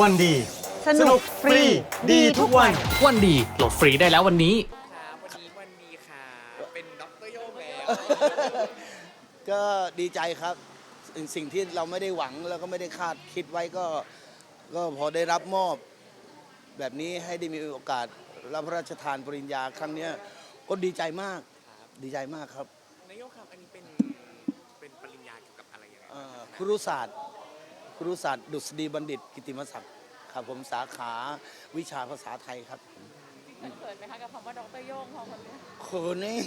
วันดี สนุกฟรีดีทุกวัน วันดีโหลดฟรีได้แล้ววันนี้ ครับวันนี้วันดีค่ะ เป็นด็อกเตอร์โยงแล้ว ก็ดีใจครับสิ่งสิ่งที่เราไม่ได้หวังแล้วก็ไม่ได้คาดคิดไว้ก็ ก็พอได้รับมอบ แบบนี้ให้ได้มีโอกาสรับพระราชทานปริญญาครั้งเนี้ยก็ดีใจมากดีใจมากครับนายโยงครับอันนี้เป็นเป็นปริญญาเกี่ยวกับอะไรยังไงเอ่อครุศาสตร์ ครุศาสตร์ดุษฎีบัณฑิต กิตติมศักดิ์ครับผมสาขาวิชาภาษาไทยครับเขินไหมคะกับคำว่าดรโย่งพอคนเนี้ยโคนนี่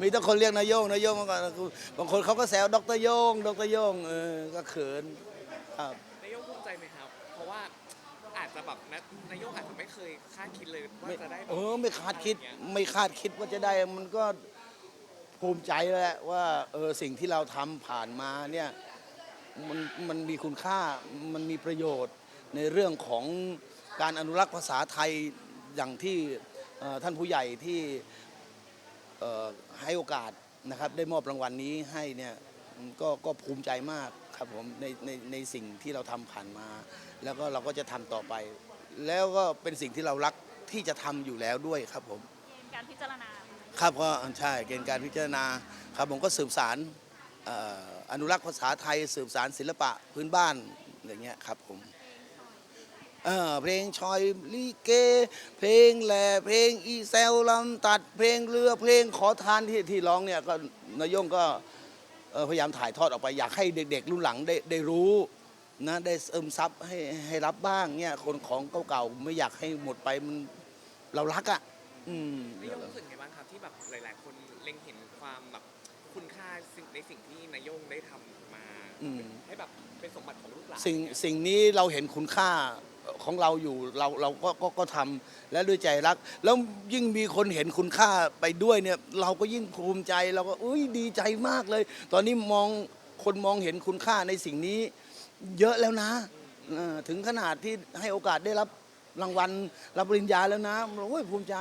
มีแต่คนเรียกนายโยงนายโยงมาก่อนบางคนเขาก็แซวดรโยงดรโยงเออก็เขินครับนายโยงภูมิใจไหมครับ เพราะว่าอาจจะแบบนะนายโยงอาจจะไม่เคยคาดคิดเลยว่าไม่จะได้แบบเออไม่คาดคิดอะไรอย่างเงี้ยไม่คาดคิดว่าจะได้มันก็ภูมิใจแหละว่าเออสิ่งที่เราทำผ่านมาเนี่ย มันมันมีคุณค่ามันมีประโยชน์ในเรื่องของการอนุรักษ์ภาษาไทยอย่างที่เอ่อท่านผู้ใหญ่ที่เอ่อให้โอกาสนะครับได้มอบรางวัลนี้ให้เนี่ยก็ก็ภูมิใจมากครับผมในในในสิ่งที่เราทำผ่านมา แล้วก็เราก็จะทำต่อไป แล้วก็เป็นสิ่งที่เรารักที่จะทำอยู่แล้วด้วยครับผม การพิจารณา ครับก็ใช่เกณฑ์การพิจารณาครับผมก็สืบสารเอนุรักษ์ภาษาไทยสืบสารศิลปะพื้นบ้านอย่างเงี้ยครับผมเพลงชอยลิเก เพลงแหล่เพลงอีเซลลำตัดเพลงเรือเพลงขอทานที่ที่ร้องเนี่ยก็นายงก็พยายามถ่ายทอดออกไปอยากให้เด็ก ๆ รุ่นหลังได้ได้รู้นะได้เอิมซับให้ให้รับบ้างเนี่ยคนของเก่าๆไม่อยากให้หมดไปมันเรารักอะ อืมนายโยงรู้สึกไงบ้างครับที่แบบหลาย ๆ คนเล็งเห็นความแบบ คุณค่าสิ่งในสิ่งที่นายโยงได้ทำมา อืม ให้แบบเป็นสมบัติของลูกหลานสิ่งสิ่งนี้เราเห็นคุณค่าของเราอยู่เราเราก็ก็ก็ทำและด้วยใจรัก แล้วยิ่งมีคนเห็นคุณค่าไปด้วยเนี่ย เราก็ยิ่งภูมิใจเราก็อุ้ยดีใจมากเลย ตอนนี้มองคนมองเห็นคุณค่าในสิ่งนี้ เยอะแล้วนะเออถึงขนาดที่ให้โอกาสได้รับรางวัลรับปริญญาแล้วนะโอ้ยภูมิใจ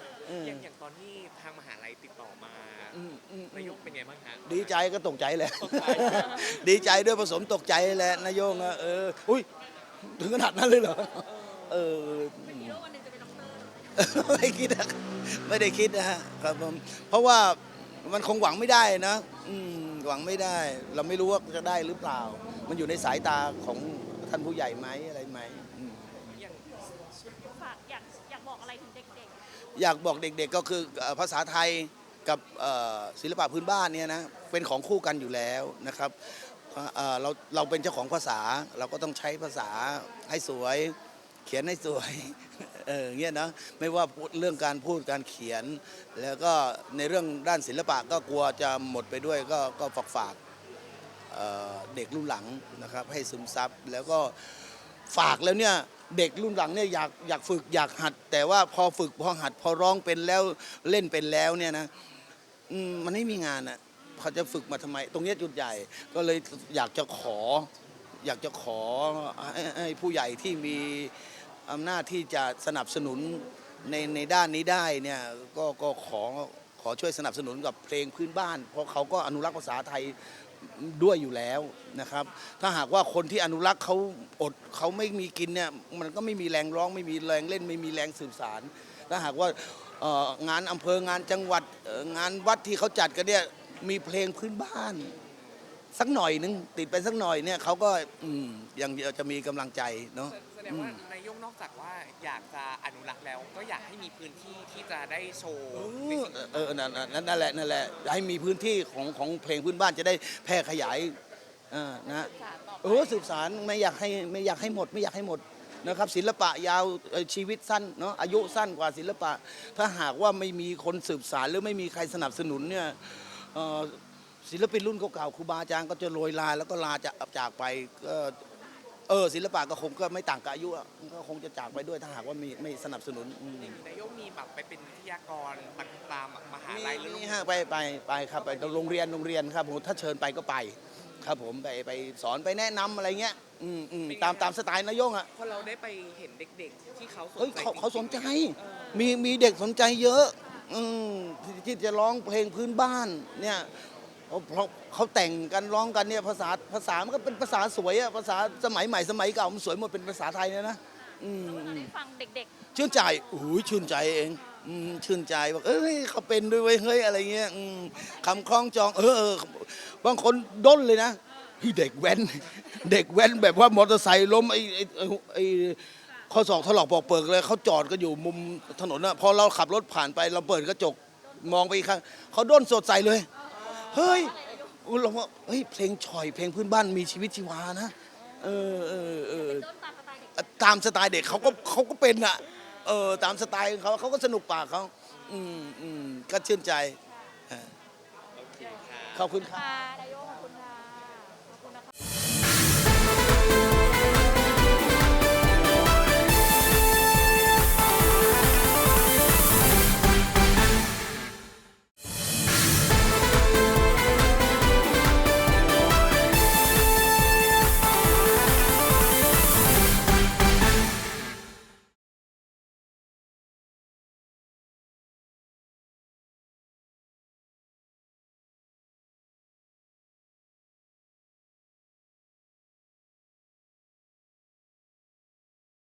เอ ออย่างอย่างตอนที่ทางมหาลัยติดต่อมาอืมอืมนายโยงเป็นไงบ้างฮะ ดีใจก็ตกใจแหละดีใจด้วยผสมตกใจแหละนายโยงอะเอออุ้ยถึงขนาดนั้นเลยเหรอเออวันหนึ่งจะเป็นดรไม่คิดอะไม่ได้คิดนะฮะครับผมเพราะว่ามันคงหวังไม่ได้นะอืมหวังไม่ได้ เราไม่รู้ว่าจะได้หรือเปล่า มันอยู่ในสายตาของท่านผู้ใหญ่ไหมอะไรไหมอืม อย่าง ฝากอยากอยากบอกอะไรถึงเด็ก อยากบอกเด็กๆก็คือภาษาไทยกับศิลปะพื้นบ้านเนี่ยนะเป็นของคู่กันอยู่แล้วนะครับเราเราเป็นเจ้าของภาษาเราก็ต้องใช้ภาษาให้สวย เขียนให้สวยเออเงี้ยนะไม่ว่าเรื่องการพูดการเขียน แล้วก็ในเรื่องด้านศิลปะก็กลัวจะหมดไปด้วยก็ก็ฝากฝากเด็กรุ่นหลังนะครับให้ซึมซับแล้วก็ฝากแล้วเนี่ย เด็กรุ่นหลังเนี่ยอยากอยากฝึกอยากหัด แต่ว่าพอฝึกพอหัด พอร้องเป็นแล้วเล่นเป็นแล้วเนี่ยนะอืมมันไม่มีงานอะเขาจะฝึกมาทำไม ตรงเนี้ยจุดใหญ่ ก็เลยอยากจะขอ อยากจะขอให้ให้ผู้ใหญ่ที่มีอำนาจที่จะสนับสนุนในในด้านนี้ได้เนี่ยก็ก็ขอขอช่วยสนับสนุนกับเพลงพื้นบ้าน เพราะเขาก็อนุรักษ์ภาษาไทย ด้วยอยู่แล้วนะครับ ถ้าหากว่าคนที่อนุรักษ์เขาอดเขาไม่มีกินเนี่ยมันก็ไม่มีแรงร้องไม่มีแรงเล่น ไม่มีแรงสื่อสารถ้าหากว่าเอ่องานอำเภองานจังหวัดเอ่องานวัดที่เขาจัดกันเนี่ยมีเพลงพื้นบ้าน สักหน่อยนึงติดไปสักหน่อยเนี่ยเขาก็อืมยังจะมีกำลังใจเนาะ ดงว่านายโยงนอกจากว่าอยากจะอนุรักษ์แล้ว ก็อยากให้มีพื้นที่ที่จะได้โชว์เอในอสิ่งเออนั่นนั่นนั่นแหละนั่นแหละให้มีพื้นที่ของของเพลงพื้นบ้านจะได้แพร่ขยายเออนะๆสารต่อไปเออสืบสารไม่อยากให้ไม่อยากให้หมด ไม่อยากให้หมดนะครับศิลปะยาวเอ่อชีวิตสั้นเนาะอายุสั้นกว่าศิลปะ ถ้าหากว่าไม่มีคนสืบสารหรือไม่มีใครสนับสนุนเนี่ยเอ่อศิลปินรุ่นเก่าๆครูบาอาจารย์ก็จะโรยลาแล้วก็ลาจากจากไปก็เออศิลปะก็คงก็ไม่ต่างกับอายุอะก็คงจะจากไปด้วยถ้าหากว่ามีไม่สนับสนุนอืมนายโยงมีแบบไปเป็นวิทยากรตามมหาลัยหรือโรงมีเรียนฮะไปไปไปครับไปโรงเรียนโรงเรียนครับผมถ้าเชิญไปก็ไป ครับผมไปไปสอนไปแนะนำอะไรเงี้ยอืมอืมตามตามสไตล์นายโยงอะพอเราได้ไปเห็นเด็กๆ ที่เขาสนเฮ้ยใจเขาเขาสนใจเออมีมีเด็กสนใจเยอะ อืมที่ที่จะร้องเพลงพื้นบ้านเนี่ย เพราะเขาแต่งกันร้องกันเนี่ยภาษาภาษามันก็เป็นภาษาสวยอะภาษาสมัยใหม่สมัยเก่ามันสวยหมดเป็นภาษาไทยเนี่ยนะอืมเราอืมได้ฟังเด็กชื่นใจโอ้โหชื่นใจเองอืมชื่นใจบอกเอ้ยเขาเป็นด้วยเว้ยเฮ้ยอะไรเงี้ยอืมคำคล้องจอง เออเออบางคนด้นเลยนะเฮ้ยเด็กแว้น เด็กแว้นแบบว่ามอเตอร์ไซค์ล้มไอ้ไอ้ไอ้ไอ้ข้อศอกถลอกปอกเปิกเลยเขาจอดก็อยู่มุมถนนอะพอเราขับรถผ่านไปเราเปิดกระจกมองไปอีกครั้งเขาด้นสดใสเลยเฮ้ยอุ๊ยเราว่าเฮ้ยเพลงฉ่อยเพลงพื้นบ้านมีชีวิตชีวานะเออเออเออๆต้นตามสไตล์เด็กตามสไตล์เด็กเขาก็เขาก็เป็นอะเออตามสไตล์ของเขาเขาก็สนุกปากเขาอืมอืมก็ชื่นใจโอเคค่ะขอบคุณครับ ค่ะนาย